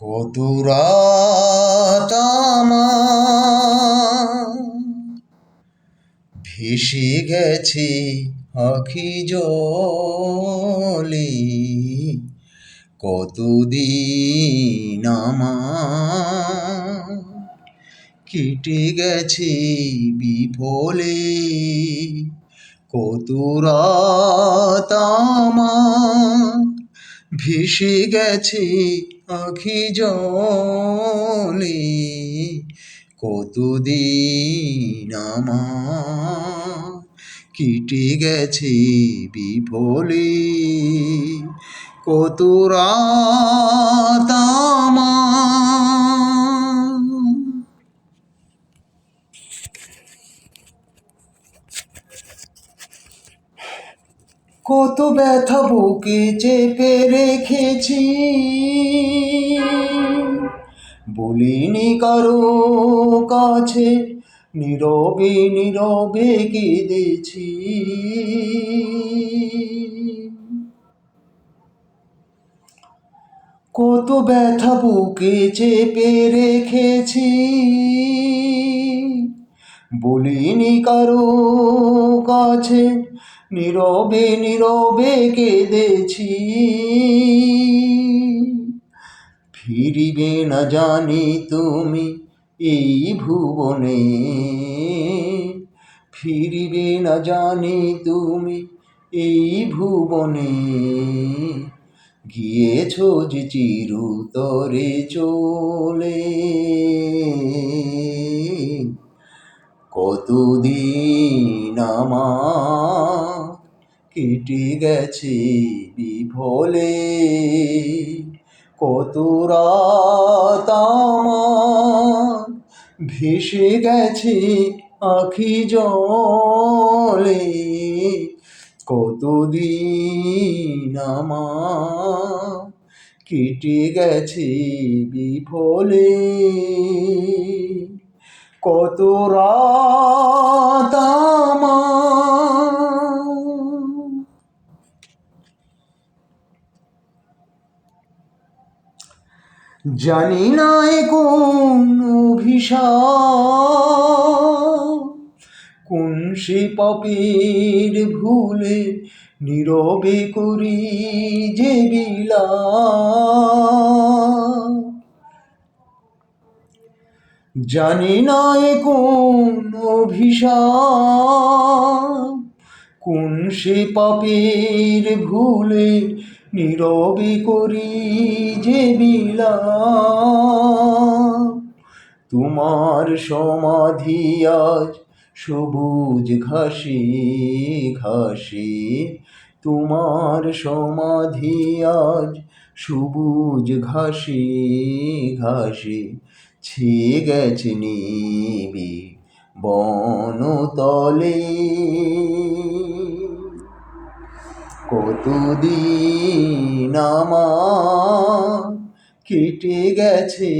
কত রাত ভেসে গেছে আখি জলে, কতদিন আমার। কেটে গেছে বিফলে, কত আমার। ভেসে গেছে আখি জলে কতদিন আমার কেটে গেছে বিফলে। কত রাত আমার কত ব্যথা বুকে চেপে রেখেছি। বলিনি কারও কাছে, নীরবে নীরবে কেঁদেছি। কত ব্যথা বুকে চেপে রেখেছি। বলিনি কারও কাছে নীরবে নীরবে কেঁদেছি। ফিরিবে না জানি তুমি এই ভুবনে। ফিরিবে না জানি তুমি এই ভুবনে। গিয়েছ যে চিরতরে চলে। কতদিন আমার কেটে গেছে বিফলে কত রাত ভেসে গেছে আখি জলে কতদিন কেটে গেছে বিফলে কত রাত জানি না কোন অভিশাপ। কোন সে পাপের ভুলে নীরবে করি যে বিলা জানি না কোন অভিশাপ। কোন সে পাপের ভুলে নীরবে করি যে বিলা তোমার সমাধি আজ সবুজ ঘাসে ঘাসে। তোমার সমাধি আজ সবুজ ঘাসে ঘাসে। ছেয়ে গেছে নিবি বনতলে। কতদিন কেটে গেছে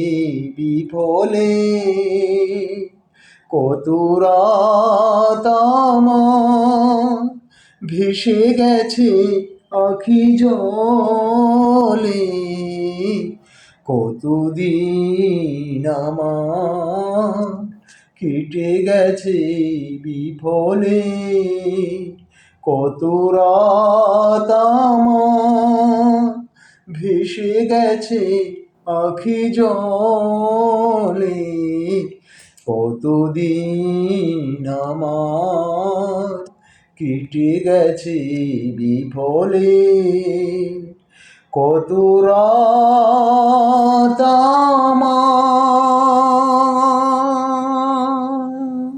বিফলে? কত রাত আমার ভেসে গেছে আখি জলে? কতদিন কেটে গেছে বিফলে? কত রাত ভেসে গেছে আখি জলে কতদিন আমার কেটে গেছে বিফলে। কত রাত